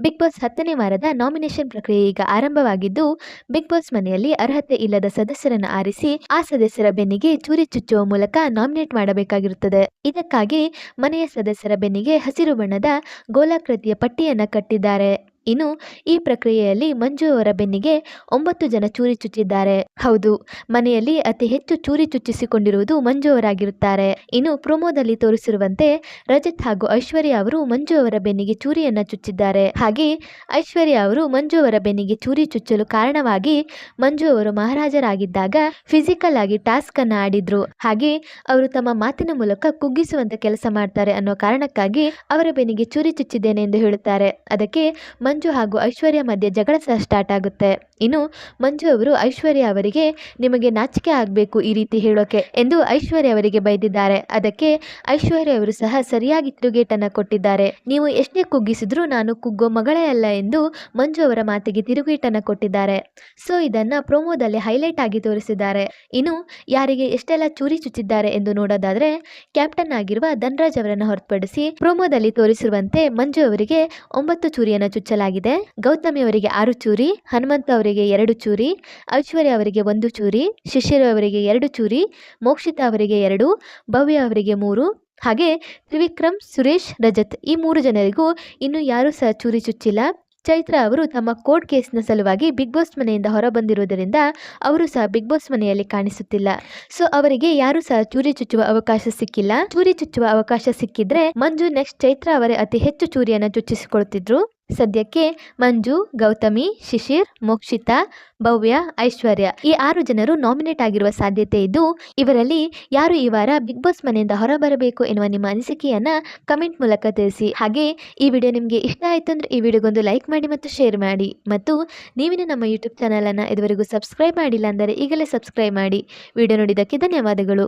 Big boss ಹತ್ತನೇ ವಾರದ nomination ಪ್ರಕ್ರಿಯೆ ಈಗ ಆರಂಭವಾಗಿದ್ದು, ಬಿಗ್ ಬಾಸ್ ಮನೆಯಲ್ಲಿ ಅರ್ಹತೆ ಇಲ್ಲದ ಸದಸ್ಯರನ್ನು ಆರಿಸಿ, ಆ ಸದಸ್ಯರ ಬೆನ್ನಿಗೆ ಚೂರಿ ಚುಚ್ಚುವ ಮೂಲಕ ನಾಮಿನೇಟ್ ಮಾಡಬೇಕಾಗಿರುತ್ತದೆ. ಇದಕ್ಕಾಗಿ ಮನೆಯ ಸದಸ್ಯರ ಬೆನ್ನಿಗೆ ಹಸಿರು ಬಣ್ಣದ ಗೋಲಾಕೃತಿಯ ಪಟ್ಟಿಯನ್ನು ಕಟ್ಟಿದ್ದಾರೆ. ಇನ್ನು ಈ ಪ್ರಕ್ರಿಯೆಯಲ್ಲಿ ಮಂಜು ಅವರ ಬೆನ್ನಿಗೆ ಒಂಬತ್ತು ಜನ ಚೂರಿ ಚುಚ್ಚಿದ್ದಾರೆ. ಹೌದು, ಮನೆಯಲ್ಲಿ ಅತಿ ಹೆಚ್ಚು ಚೂರಿ ಚುಚ್ಚಿಸಿಕೊಂಡಿರುವುದು ಮಂಜು ಅವರಾಗಿರುತ್ತಾರೆ. ಇನ್ನು ಪ್ರೊಮೋದಲ್ಲಿ ತೋರಿಸಿರುವಂತೆ ರಜತ್ ಹಾಗೂ ಐಶ್ವರ್ಯ ಅವರು ಮಂಜು ಅವರ ಬೆನ್ನಿಗೆ ಚೂರಿಯನ್ನ ಚುಚ್ಚಿದ್ದಾರೆ. ಹಾಗೆ ಐಶ್ವರ್ಯ ಅವರು ಮಂಜು ಅವರ ಬೆನ್ನಿಗೆ ಚೂರಿ ಚುಚ್ಚಲು ಕಾರಣವಾಗಿ ಮಂಜು ಅವರು ಮಹಾರಾಜರಾಗಿದ್ದಾಗ ಫಿಸಿಕಲ್ ಆಗಿ ಟಾಸ್ಕ್ ಅನ್ನ ಆಡಿದ್ರು. ಹಾಗೆ ಅವರು ತಮ್ಮ ಮಾತಿನ ಮೂಲಕ ಕುಗ್ಗಿಸುವಂತ ಕೆಲಸ ಮಾಡ್ತಾರೆ ಅನ್ನೋ ಕಾರಣಕ್ಕಾಗಿ ಅವರ ಬೆನ್ನಿಗೆ ಚೂರಿ ಚುಚ್ಚಿದ್ದೇನೆ ಎಂದು ಹೇಳುತ್ತಾರೆ. ಅದಕ್ಕೆ ಮಂಜು ಹಾಗೂ ಐಶ್ವರ್ಯ ಮಧ್ಯೆ ಜಗಳ ಸಹ ಸ್ಟಾರ್ಟ್ ಆಗುತ್ತೆ. ಇನ್ನು ಮಂಜು ಅವರು ಐಶ್ವರ್ಯ ಅವರಿಗೆ ನಿಮಗೆ ನಾಚಿಕೆ ಆಗಬೇಕು ಈ ರೀತಿ ಹೇಳೋಕೆ ಎಂದು ಐಶ್ವರ್ಯ ಅವರಿಗೆ ಬೈದಿದ್ದಾರೆ. ಅದಕ್ಕೆ ಐಶ್ವರ್ಯ ಅವರು ಸಹ ಸರಿಯಾಗಿ ತಿರುಗೇಟನ್ನು ಕೊಟ್ಟಿದ್ದಾರೆ. ನೀವು ಎಷ್ಟೇ ಕುಗ್ಗಿಸಿದ್ರೂ ನಾನು ಕುಗ್ಗೋ ಮಗಳೇ ಅಲ್ಲ ಎಂದು ಮಂಜು ಅವರ ಮಾತಿಗೆ ತಿರುಗೇಟನ್ನು ಕೊಟ್ಟಿದ್ದಾರೆ. ಸೊ, ಇದನ್ನ ಪ್ರೋಮೋದಲ್ಲಿ ಹೈಲೈಟ್ ಆಗಿ ತೋರಿಸಿದ್ದಾರೆ. ಇನ್ನು ಯಾರಿಗೆ ಎಷ್ಟೆಲ್ಲ ಚೂರಿ ಚುಚ್ಚಿದ್ದಾರೆ ಎಂದು ನೋಡೋದಾದ್ರೆ ಕ್ಯಾಪ್ಟನ್ ಆಗಿರುವ ಧನ್ರಾಜ್ ಅವರನ್ನು ಹೊರತುಪಡಿಸಿ ಪ್ರೊಮೋದಲ್ಲಿ ತೋರಿಸಿರುವಂತೆ ಮಂಜು ಅವರಿಗೆ ಒಂಬತ್ತು ಚೂರಿಯನ್ನು ಚುಚ್ಚಲಾಗಿದೆ. ಗೌತಮಿ ಅವರಿಗೆ ಆರು ಚೂರಿ, ಹನುಮಂತ ಅವರಿಗೆ ಎರಡು ಚೂರಿ, ಐಶ್ವರ್ಯ ಅವರಿಗೆ ಒಂದು ಚೂರಿ, ಶಿಷ್ಯರು ಅವರಿಗೆ ಎರಡು ಚೂರಿ, ಮೋಕ್ಷಿತ ಅವರಿಗೆ ಎರಡು, ಭವ್ಯ ಅವರಿಗೆ ಮೂರು. ಹಾಗೆ ತ್ರಿವಿಕ್ರಮ್, ಸುರೇಶ್, ರಜತ್ ಈ ಮೂರು ಜನರಿಗೂ ಇನ್ನು ಯಾರೂ ಸಹ ಚೂರಿ ಚುಚ್ಚಿಲ್ಲ. ಚೈತ್ರ ಅವರು ತಮ್ಮ ಕೋರ್ಟ್ ಕೇಸ್ನ ಸಲುವಾಗಿ ಬಿಗ್ ಬಾಸ್ ಮನೆಯಿಂದ ಹೊರಬಂದಿರುವುದರಿಂದ ಅವರು ಸಹ ಬಿಗ್ ಬಾಸ್ ಮನೆಯಲ್ಲಿ ಕಾಣಿಸುತ್ತಿಲ್ಲ. ಸೊ, ಅವರಿಗೆ ಯಾರು ಸಹ ಚೂರಿ ಚುಚ್ಚುವ ಅವಕಾಶ ಸಿಕ್ಕಿಲ್ಲ. ಚೂರಿ ಚುಚ್ಚುವ ಅವಕಾಶ ಸಿಕ್ಕಿದ್ರೆ ಮಂಜು ನೆಕ್ಸ್ಟ್ ಚೈತ್ರ ಅವರೇ ಅತಿ ಹೆಚ್ಚು ಚೂರಿಯನ್ನು ಚುಚ್ಚಿಸಿಕೊಳ್ತಿದ್ರು. ಸದ್ಯಕ್ಕೆ ಮಂಜು, ಗೌತಮಿ, ಶಿಶಿರ್, ಮೋಕ್ಷಿತಾ, ಭವ್ಯ, ಐಶ್ವರ್ಯ ಈ ಆರು ಜನರು ನಾಮಿನೇಟ್ ಆಗಿರುವ ಸಾಧ್ಯತೆ ಇದ್ದು, ಇವರಲ್ಲಿ ಯಾರು ಈ ವಾರ ಬಿಗ್ ಬಾಸ್ ಮನೆಯಿಂದ ಹೊರಬರಬೇಕು ಎನ್ನುವ ನಿಮ್ಮ ಅನಿಸಿಕೆಯನ್ನ ಕಮೆಂಟ್ ಮೂಲಕ ತಿಳಿಸಿ. ಹಾಗೆ ಈ ವಿಡಿಯೋ ನಿಮಗೆ ಇಷ್ಟ ಆಯಿತು ಅಂದರೆ ಈ ವಿಡಿಯೋಗೊಂದು ಲೈಕ್ ಮಾಡಿ ಮತ್ತು ಶೇರ್ ಮಾಡಿ. ಮತ್ತು ನೀವಿನ ನಮ್ಮ ಯೂಟ್ಯೂಬ್ ಚಾನಲನ್ನು ಇದುವರೆಗೂ ಸಬ್ಸ್ಕ್ರೈಬ್ ಮಾಡಿಲ್ಲ ಅಂದರೆ ಈಗಲೇ ಸಬ್ಸ್ಕ್ರೈಬ್ ಮಾಡಿ. ವಿಡಿಯೋ ನೋಡಿದ್ದಕ್ಕೆ ಧನ್ಯವಾದಗಳು.